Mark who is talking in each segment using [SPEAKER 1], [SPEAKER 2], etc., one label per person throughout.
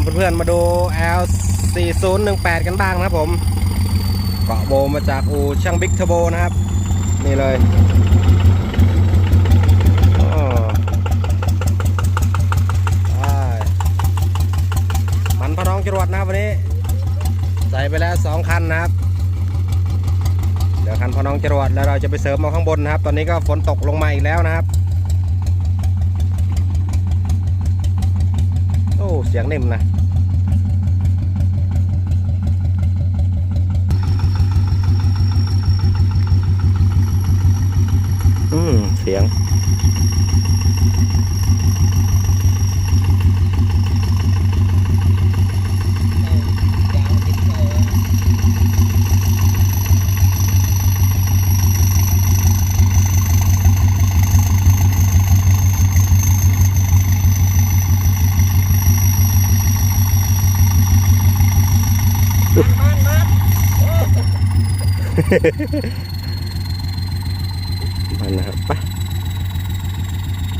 [SPEAKER 1] ามเพื่อนๆมาดู L 4 0 1 8กันบ้างนะครับผม เกาะโบมาจากอูช่างบิ๊กเทอร์โบนะครับ นี่เลยอ้อไปมันพะน้องจรวดนะครับวันนี้ ใส่ไปแล้วสองคันนะครับเดี๋ยวคันพอน้องจรวดแล้วเราจะไปเสริมเอาข้างบนนะครับ ตอนนี้ก็ฝนตกลงมาอีกแล้วนะครับ โอ้เสีย มันนะครับไป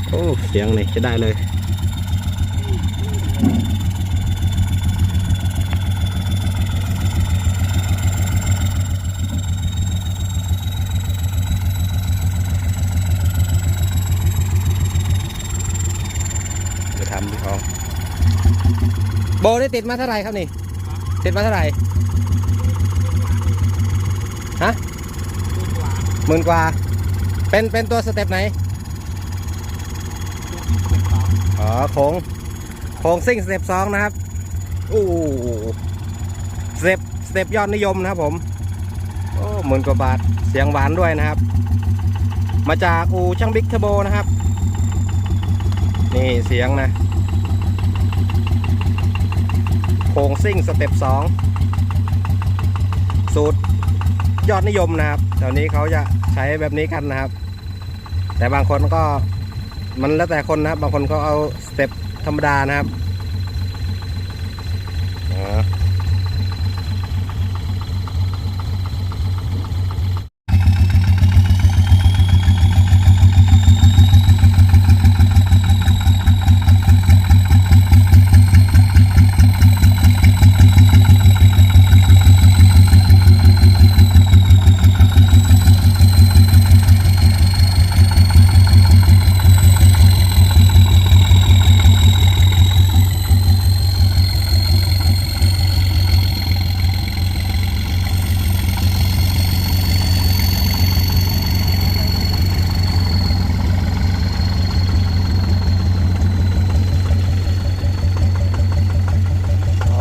[SPEAKER 1] โอ้เสียงนี่จะได้เลยจะทำพี่ท้อโบได้ติดมาเท่าไหร่ครับนี่ติดมาเท่าไหร่ ฮะหมื่นกว่า เป็นเป็นตัวสเต็ปไหน อ๋อโค้งโค้งซิ่งสเต็ปสองนะครับอู้สเต็ปสเต็ปยอดนิยมนะครับผม โอ้หมื่นกว่าบาท เสียงหวานด้วยนะครับ มาจากอูช่างบิ๊กเทอร์โบนะครับ นี่เสียงนะ โค้งซิ่งสเต็ปสองสูตร ยอดนิยมนะครับแถวนี้เขาจะใช้แบบนี้กันนะครับ แต่บางคนก็มันแล้วแต่คนนะครับ บางคนก็เอาสเต็ปธรรมดานะครับอ่าอ๋อ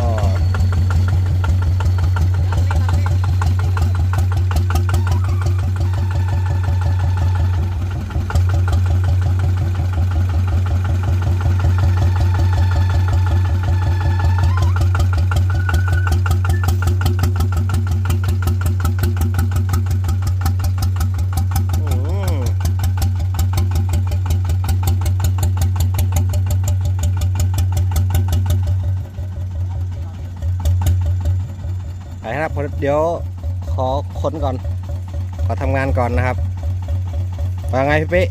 [SPEAKER 1] อืม ไปครับเดี๋ยวขอค้นก่อน ขอทำงานก่อนนะครับว่าไงพี่เป๊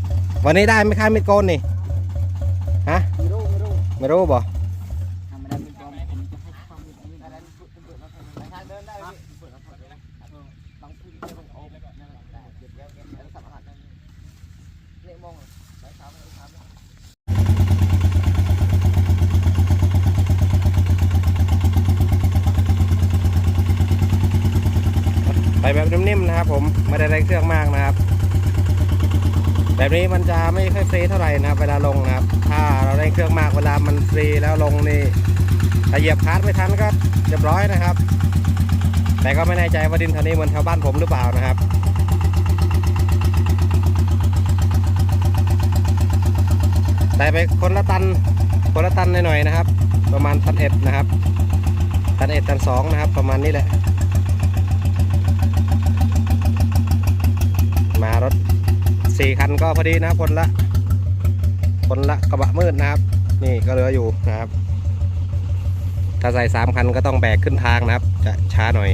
[SPEAKER 1] วันนี้ได้ไหมครับมิดโกนนี่ ฮะ
[SPEAKER 2] ไม่รู้ ไม่รู้
[SPEAKER 1] ไม่รู้บ่
[SPEAKER 2] ม่ได้เป็นตัวผมจะให้ความรู้อันนั้นเปิดเปิดแล้วทายบามอ้นั่นแหละแต่เก็บแล้วเก็บแล้วสับอาหารนั่นเนี่ยมองสายขาวสายขาว
[SPEAKER 1] ไปแบบนิ่มๆนะครับ ผมไม่ได้แรงเครื่องมากนะครับ แบบนี้มันจะไม่ค่อยฟรีเท่าไหร่นะครับ เวลาลงนะครับ ถ้าเราได้เครื่องมากเวลามันฟรีแล้วลงนี่ถ้าเหยียบคลัสไม่ทันก็เรียบร้อยนะครับ แต่ก็ไม่แน่ใจว่าดินแถวนี้เหมือนแถวบ้านผมหรือเปล่านะครับแต่ไปคนละตันคนละตันหน่อยๆนะครับ ประมาณตันเอ็ดนะครับ ตันเอ็ดตันสองนะครับ ประมาณนี้แหละ มารถสี่คันก็พอดีนะครับคนละคนละกระบะมืดนะครับ นี่ก็เหลืออยู่นะครับ ถ้าใส่สามคันก็ต้องแบกขึ้นทางนะครับ จะช้าหน่อย